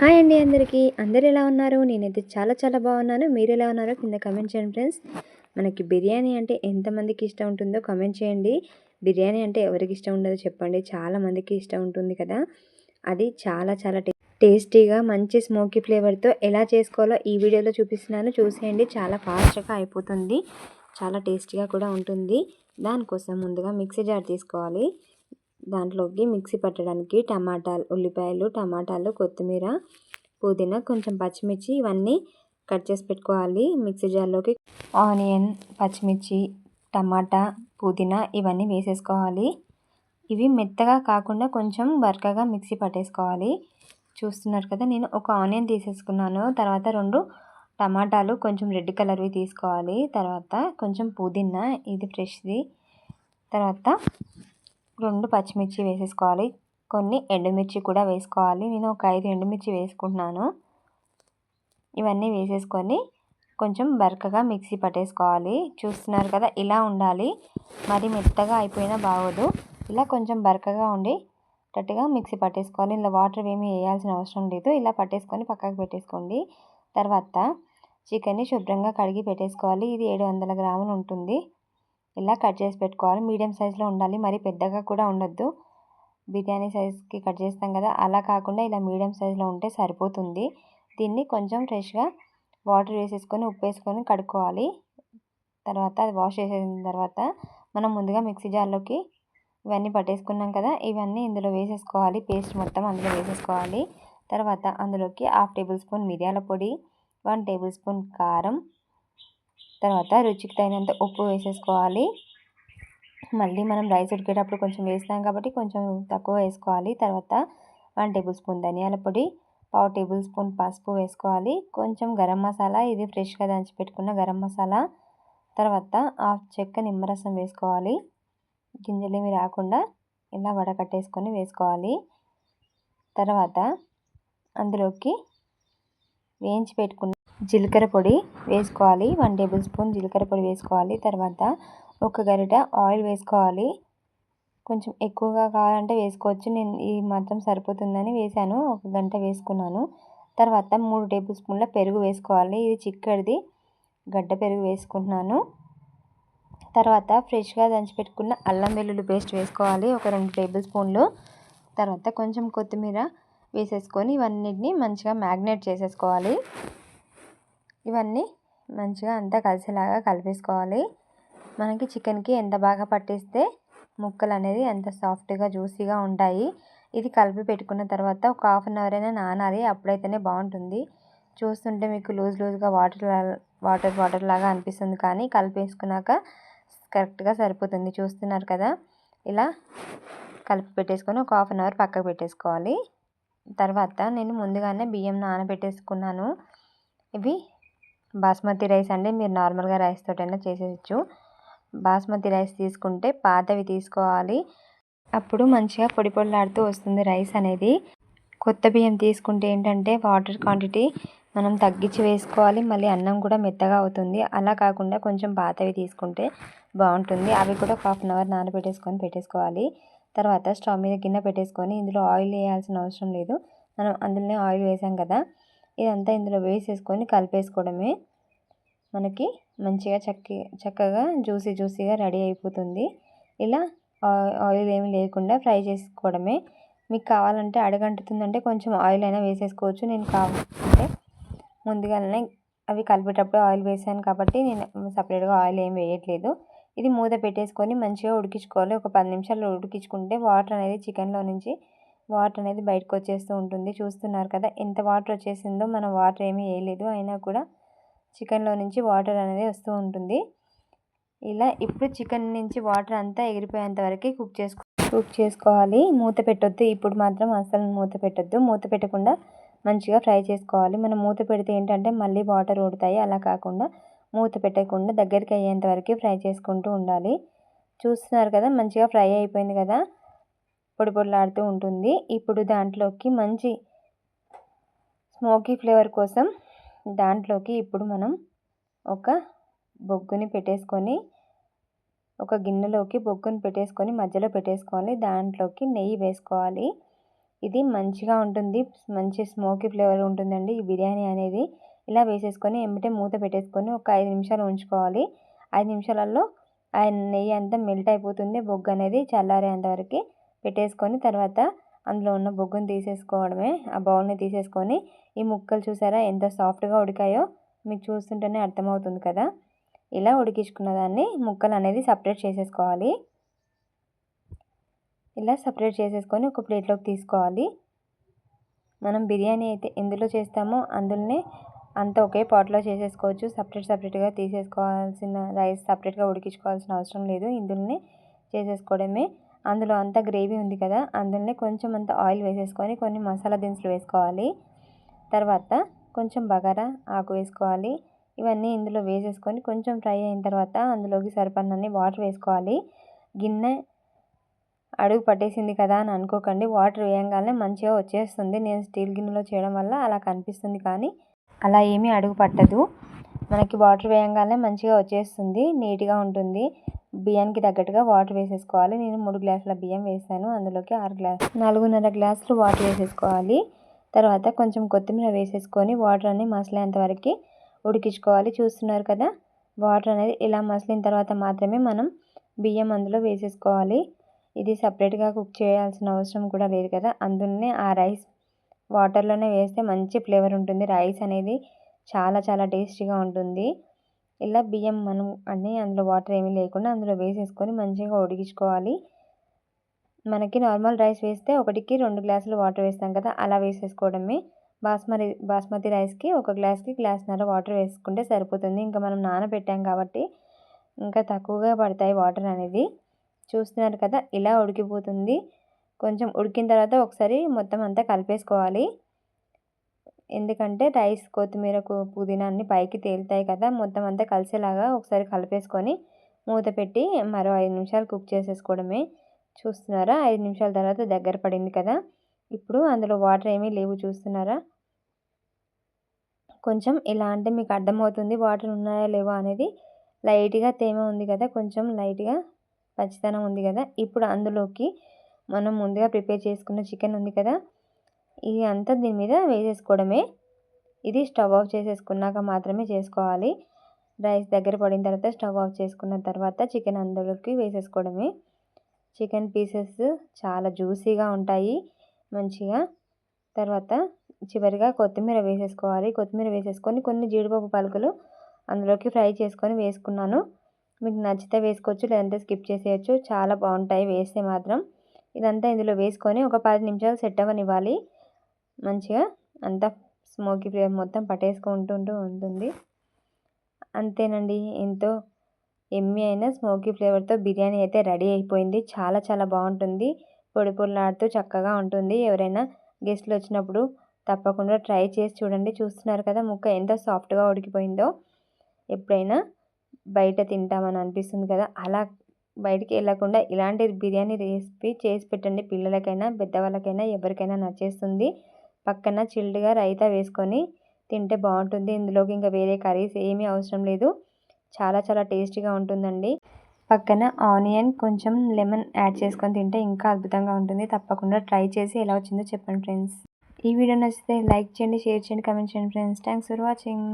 Hi అండి అందరికీ. అందరు ఎలా ఉన్నారు? నేనైతే చాలా చాలా బాగున్నాను. మీరు ఎలా ఉన్నారో కింద కమెంట్ చేయండి ఫ్రెండ్స్. మనకి బిర్యానీ అంటే ఎంతమందికి ఇష్టం ఉంటుందో కమెంట్ చేయండి. బిర్యానీ అంటే ఎవరికి ఇష్టం ఉండదో చెప్పండి. చాలా మందికి ఇష్టం ఉంటుంది కదా. అది చాలా చాలా టేస్టీగా మంచి స్మోకీ ఫ్లేవర్తో ఎలా చేసుకోవాలో ఈ వీడియోలో చూపిస్తున్నాను. చూసేయండి. చాలా ఫాస్ట్గా అయిపోతుంది. చాలా టేస్టీగా కూడా ఉంటుంది. దానికోసం ముందుగా మిక్సీ జార్ తీసుకోవాలి. దాంట్లోకి మిక్సీ పట్టడానికి టమాటాలు ఉల్లిపాయలు టమాటాలు కొత్తిమీర పుదీనా కొంచెం పచ్చిమిర్చి ఇవన్నీ కట్ చేసి పెట్టుకోవాలి. మిక్సీ జార్లోకి ఆనియన్ పచ్చిమిర్చి టమాటా పుదీనా ఇవన్నీ వేసేసుకోవాలి. ఇవి మెత్తగా కాకుండా కొంచెం బరకగా మిక్సీ పట్టేసుకోవాలి. చూస్తున్నారు కదా నేను ఒక ఆనియన్ తీసేసుకున్నాను. తర్వాత రెండు టమాటాలు కొంచెం రెడ్ కలర్వి తీసుకోవాలి. తర్వాత కొంచెం పుదీనా ఇది ఫ్రెష్ది. తర్వాత రెండు పచ్చిమిర్చి వేసేసుకోవాలి. కొన్ని ఎండుమిర్చి కూడా వేసుకోవాలి. నేను ఒక ఐదు ఎండుమిర్చి వేసుకుంటున్నాను. ఇవన్నీ వేసేసుకొని కొంచెం బరకగా మిక్సీ పట్టేసుకోవాలి. చూస్తున్నారు కదా ఇలా ఉండాలి. మరి మెత్తగా అయిపోయినా బాగోదు. ఇలా కొంచెం బరకగా ఉండి గట్టిగా మిక్సీ పట్టేసుకోవాలి. ఇలా వాటర్ ఏమీ వేయాల్సిన అవసరం లేదు. ఇలా పట్టేసుకొని పక్కకు పెట్టేసుకోండి. తర్వాత చికెన్ని శుభ్రంగా కడిగి పెట్టేసుకోవాలి. ఇది ఏడు వందల గ్రాములు ఉంటుంది. ఇలా కట్ చేసి పెట్టుకోవాలి? మీడియం సైజులో ఉండాలి మరి పెద్దగా కూడా ఉండొద్దు. బిర్యానీ సైజ్కి కట్ చేస్తాం కదా అలా కాకుండా ఇలా మీడియం సైజులో ఉంటే సరిపోతుంది. దీన్ని కొంచెం ఫ్రెష్గా వాటర్ వేసేసుకొని ఉప్పు వేసుకొని కడుక్కోవాలి. తర్వాత అది వాష్ చేసేసిన తర్వాత మనం ముందుగా మిక్సీ జార్లోకి ఇవన్నీ పట్టేసుకున్నాం కదా ఇవన్నీ ఇందులో వేసేసుకోవాలి. పేస్ట్ మొత్తం అందులో వేసేసుకోవాలి. తర్వాత అందులోకి హాఫ్ టేబుల్ స్పూన్ మిరియాల పొడి వన్ టేబుల్ స్పూన్ కారం తర్వాత రుచికి తగినంత ఉప్పు వేసేసుకోవాలి. మళ్ళీ మనం రైస్ ఉడికేటప్పుడు కొంచెం వేస్తాం కాబట్టి కొంచెం తక్కువ వేసుకోవాలి. తర్వాత వన్ టేబుల్ స్పూన్ ధనియాల పొడి పావు టేబుల్ స్పూన్ పసుపు వేసుకోవాలి. కొంచెం గరం మసాలా ఇది ఫ్రెష్గా దంచి పెట్టుకున్న గరం మసాలా. తర్వాత హాఫ్ చెక్క నిమ్మరసం వేసుకోవాలి. గింజలేమి రాకుండా ఇలా వడకట్టేసుకొని వేసుకోవాలి. తర్వాత అందులోకి వేయించి పెట్టుకున్న జీలకర్ర పొడి వేసుకోవాలి. వన్ టేబుల్ స్పూన్ జీలకర్ర పొడి వేసుకోవాలి. తర్వాత ఒక గరిట ఆయిల్ వేసుకోవాలి. కొంచెం ఎక్కువగా కావాలంటే వేసుకోవచ్చు. నేను ఈ మాత్రం సరిపోతుందని వేసాను. ఒక గంట వేసుకున్నాను. తర్వాత మూడు టేబుల్ స్పూన్ల పెరుగు వేసుకోవాలి. ఇది చిక్కడిది. గడ్డ పెరుగు వేసుకుంటున్నాను. తర్వాత ఫ్రెష్గా దంచిపెట్టుకున్న అల్లం వెల్లుల్లి పేస్ట్ వేసుకోవాలి. ఒక రెండు టేబుల్ స్పూన్లు. తర్వాత కొంచెం కొత్తిమీర వేసేసుకొని ఇవన్నిటిని మంచిగా మ్యాగ్నేట్ చేసేసుకోవాలి. ఇవన్నీ మంచిగా అంతా కలిసేలాగా కలిపేసుకోవాలి. మనకి చికెన్కి ఎంత బాగా పట్టిస్తే ముక్కలు అనేది ఎంత సాఫ్ట్గా జ్యూసీగా ఉంటాయి. ఇది కలిపి పెట్టుకున్న తర్వాత ఒక హాఫ్ అన్ అవర్ అయినా నానాలి అప్పుడైతేనే బాగుంటుంది. చూస్తుంటే మీకు లూజ్ లూజ్గా వాటర్ వాటర్ వాటర్ లాగా అనిపిస్తుంది కానీ కలిపేసుకున్నాక కరెక్ట్గా సరిపోతుంది. చూస్తున్నారు కదా? ఇలా కలిపి పెట్టేసుకొని ఒక హాఫ్ అన్ అవర్ పక్కకు పెట్టేసుకోవాలి. తర్వాత నేను ముందుగానే బియ్యం నానబెట్టేసుకున్నాను. ఇవి బాస్మతి రైస్ అండి మీరు నార్మల్గా రైస్ తోటైనా చేసేయచ్చు. బాస్మతి రైస్ తీసుకుంటే పాతవి తీసుకోవాలి. అప్పుడు మంచిగా పొడి పొడిలాడుతూ వస్తుంది రైస్ అనేది. కొత్త బియ్యం తీసుకుంటే ఏంటంటే వాటర్ క్వాంటిటీ మనం తగ్గించి వేసుకోవాలి. మళ్ళీ అన్నం కూడా మెత్తగా అవుతుంది. అలా కాకుండా కొంచెం పాతవి తీసుకుంటే బాగుంటుంది. అవి కూడా హాఫ్ అన్ అవర్ నానబెట్టేసుకొని పెట్టేసుకోవాలి. తర్వాత స్టవ్ మీద గిన్నె పెట్టేసుకొని ఇందులో ఆయిల్ వేయాల్సిన అవసరం లేదు. మనం అందులోనే ఆయిల్ వేసాం కదా. ఇదంతా ఇందులో వేసేసుకొని కలిపేసుకోవడమే. మనకి మంచిగా చక్క చక్కగా జ్యూసీ జ్యూసీగా రెడీ అయిపోతుంది. ఇలా ఆయిల్ ఏమి లేకుండా ఫ్రై చేసుకోవడమే. మీకు కావాలంటే అడగంటుతుందంటే కొంచెం ఆయిల్ అయినా వేసేసుకోవచ్చు. నేను కావాలంటే ముందుగానే అవి కలిపేటప్పుడు ఆయిల్ వేసాను కాబట్టి నేను సపరేట్గా ఆయిల్ ఏం వేయట్లేదు. ఇది మూత పెట్టేసుకొని మంచిగా ఉడికించుకోవాలి. ఒక పది నిమిషాలు ఉడికించుకుంటే వాటర్ అనేది చికెన్లో నుంచి వాటర్ అనేది బయటకు వచ్చేస్తూ ఉంటుంది. చూస్తున్నారు కదా ఎంత వాటర్ వచ్చేసిందో మనం వాటర్ ఏమీ వేయలేదు. అయినా కూడా చికెన్లో నుంచి వాటర్ అనేది వస్తూ ఉంటుంది. ఇలా ఇప్పుడు చికెన్ నుంచి వాటర్ అంతా ఎగిరిపోయేంత వరకు కుక్ చేసుకో కుక్ చేసుకోవాలి. మూత పెట్టొద్దు. ఇప్పుడు మాత్రం అసలు మూత పెట్టొద్దు. మూత పెట్టకుండా మంచిగా ఫ్రై చేసుకోవాలి. మనం మూత పెడితే ఏంటంటే మళ్ళీ వాటర్ ఊడతాయి. అలా కాకుండా మూత పెట్టకుండా దగ్గరికి అయ్యేంత వరకు ఫ్రై చేసుకుంటూ ఉండాలి. చూస్తున్నారు కదా మంచిగా ఫ్రై అయిపోయింది కదా పొడి పొడిలాడుతూ ఉంటుంది. ఇప్పుడు దాంట్లోకి మంచి స్మోకీ ఫ్లేవర్ కోసం దాంట్లోకి ఇప్పుడు మనం ఒక బొగ్గుని పెట్టేసుకొని ఒక గిన్నెలోకి బొగ్గుని పెట్టేసుకొని మధ్యలో పెట్టేసుకోవాలి. దాంట్లోకి నెయ్యి వేసుకోవాలి. ఇది మంచిగా ఉంటుంది. మంచి స్మోకీ ఫ్లేవర్ ఉంటుందండి ఈ బిర్యానీ అనేది. ఇలా వేసేసుకొని ఎమ్మటే మూత పెట్టేసుకొని ఒక ఐదు నిమిషాలు ఉంచుకోవాలి. ఐదు నిమిషాలలో ఆ నెయ్యి అంతా మెల్ట్ అయిపోతుంది. బొగ్గు అనేది చల్లారేంతవరకు పెట్టేసుకొని తర్వాత అందులో ఉన్న బొగ్గుని తీసేసుకోవడమే. ఆ బౌల్ని తీసేసుకొని ఈ ముక్కలు చూసారా ఎంత సాఫ్ట్గా ఉడికాయో మీకు చూస్తుంటేనే అర్థమవుతుంది కదా. ఇలా ఉడికించుకున్న దాన్ని ముక్కలు అనేది సపరేట్ చేసేసుకోవాలి. ఇలా సపరేట్ చేసేసుకొని ఒక ప్లేట్లోకి తీసుకోవాలి. మనం బిర్యానీ అయితే ఎందులో చేస్తామో అందులోనే అంత ఒకే పాట్లో చేసేసుకోవచ్చు. సపరేట్ సపరేట్గా తీసేసుకోవాల్సిన రైస్ సపరేట్గా ఉడికించుకోవాల్సిన అవసరం లేదు. ఇందులోనే చేసేసుకోవడమే. అందులో అంతా గ్రేవీ ఉంది కదా అందులోనే కొంచెం అంత ఆయిల్ వేసేసుకొని కొన్ని మసాలా దినుసులు వేసుకోవాలి. తర్వాత కొంచెం బగారా ఆకు వేసుకోవాలి. ఇవన్నీ ఇందులో వేసేసుకొని కొంచెం ఫ్రై అయిన తర్వాత అందులోకి సరిపడినన్ని వాటర్ వేసుకోవాలి. గిన్నె అడుగు పట్టేసింది కదా అని అనుకోకండి వాటర్ వేయంగానే మంచిగా వచ్చేస్తుంది. నేను స్టీల్ గిన్నెలో చేయడం వల్ల అలా కనిపిస్తుంది కానీ అలా ఏమీ అడుగు పట్టదు. మనకి వాటర్ వేయంగానే మంచిగా వచ్చేస్తుంది నీట్గా ఉంటుంది. బియ్యానికి తగ్గట్టుగా వాటర్ వేసేసుకోవాలి. నేను మూడు గ్లాసుల బియ్యం వేసాను. అందులోకి ఆరు గ్లాస్ నాలుగున్నర గ్లాసులు వాటర్ వేసేసుకోవాలి. తర్వాత కొంచెం కొత్తిమీర వేసేసుకొని వాటర్ అనేది మసలేంత వరకు ఉడికించుకోవాలి. చూస్తున్నారు కదా వాటర్ అనేది ఇలా మసిలిన తర్వాత మాత్రమే మనం బియ్యం అందులో వేసేసుకోవాలి. ఇది సపరేట్గా కుక్ చేయాల్సిన అవసరం కూడా లేదు కదా. అందులోనే ఆ రైస్ వాటర్లోనే వేస్తే మంచి ఫ్లేవర్ ఉంటుంది. రైస్ అనేది చాలా చాలా టేస్టీగా ఉంటుంది. ఇలా బియ్యం మనం అన్నీ అందులో వాటర్ ఏమీ లేకుండా అందులో వేసేసుకొని మంచిగా ఉడికించుకోవాలి. మనకి నార్మల్ రైస్ వేస్తే ఒకటికి రెండు గ్లాసులు వాటర్ వేస్తాం కదా అలా వేసేసుకోవడమే. బాస్మతి బాస్మతి రైస్కి ఒక గ్లాస్కి గ్లాస్న్నర వాటర్ వేసుకుంటే సరిపోతుంది. ఇంకా మనం నానబెట్టాం కాబట్టి ఇంకా తక్కువగా పడతాయి వాటర్ అనేది. చూస్తున్నారు కదా ఇలా ఉడికిపోతుంది. కొంచెం ఉడికిన తర్వాత ఒకసారి మొత్తం అంతా కలిపేసుకోవాలి. ఎందుకంటే రైస్ కొత్తిమీర పుదీనా అన్ని పైకి తేలుతాయి కదా మొత్తం అంతా కలిసేలాగా ఒకసారి కలిపేసుకొని మూత పెట్టి మరో ఐదు నిమిషాలు కుక్ చేసేసుకోవడమే. చూస్తున్నారా? ఐదు నిమిషాల తర్వాత దగ్గర పడింది కదా. ఇప్పుడు అందులో వాటర్ ఏమీ లేవు చూస్తున్నారా? కొంచెం ఇలా అంటే మీకు అర్థమవుతుంది వాటర్ ఉన్నాయా లేవో అనేది. లైట్గా తేమ ఉంది కదా కొంచెం లైట్గా పచ్చితనం ఉంది కదా. ఇప్పుడు అందులోకి మనం ముందుగా ప్రిపేర్ చేసుకున్న చికెన్ ఉంది కదా ఇది అంతా దీని మీద వేసేసుకోవడమే. ఇది స్టవ్ ఆఫ్ చేసేసుకున్నాక మాత్రమే చేసుకోవాలి. రైస్ దగ్గర పడిన తర్వాత స్టవ్ ఆఫ్ చేసుకున్న తర్వాత చికెన్ అందులోకి వేసేసుకోవడమే. చికెన్ పీసెస్ చాలా జ్యూసీగా ఉంటాయి. మంచిగా. తర్వాత చివరిగా కొత్తిమీర వేసేసుకోవాలి. కొత్తిమీర వేసేసుకొని కొన్ని జీడిపప్పు పలుకులు అందులోకి ఫ్రై చేసుకొని వేసుకున్నాను. మీకు నచ్చితే వేసుకోవచ్చు లేదంటే స్కిప్ చేసేయచ్చు. చాలా బాగుంటాయి వేస్తే మాత్రం. ఇదంతా ఇందులో వేసుకొని ఒక పది నిమిషాలు సెట్ అవ్వనివ్వాలి. మంచిగా అంతా స్మోకీ ఫ్లేవర్ మొత్తం పట్టేసుకుంటుంటూ ఉంటుంది. అంతేనండి ఎంతో ఎమ్మి అయిన స్మోకీ ఫ్లేవర్తో బిర్యానీ అయితే రెడీ అయిపోయింది. చాలా చాలా బాగుంటుంది. పొడి పొడిలాడుతూ చక్కగా ఉంటుంది. ఎవరైనా గెస్ట్లు వచ్చినప్పుడు తప్పకుండా ట్రై చేసి చూడండి. చూస్తున్నారు కదా ముక్క ఎంత సాఫ్ట్గా ఉడికిపోయిందో. ఎప్పుడైనా బయట తింటామని అనిపిస్తుంది కదా అలా బయటికి వెళ్ళకుండా ఇలాంటి బిర్యానీ రెసిపీ చేసి పెట్టండి. పిల్లలకైనా పెద్దవాళ్ళకైనా ఎవరికైనా నచ్చేస్తుంది. పక్కన చిల్డ్గా రైతా వేసుకొని తింటే బాగుంటుంది. ఇందులోకి ఇంకా వేరే కర్రీస్ ఏమీ అవసరం లేదు. చాలా చాలా టేస్టీగా ఉంటుందండి. పక్కన ఆనియన్ కొంచెం లెమన్ యాడ్ చేసుకొని తింటే ఇంకా అద్భుతంగా ఉంటుంది. తప్పకుండా ట్రై చేసి ఎలా వచ్చిందో చెప్పండి ఫ్రెండ్స్. ఈ వీడియో నచ్చితే లైక్ చేయండి షేర్ చేయండి కమెంట్ చేయండి ఫ్రెండ్స్. Thanks for watching.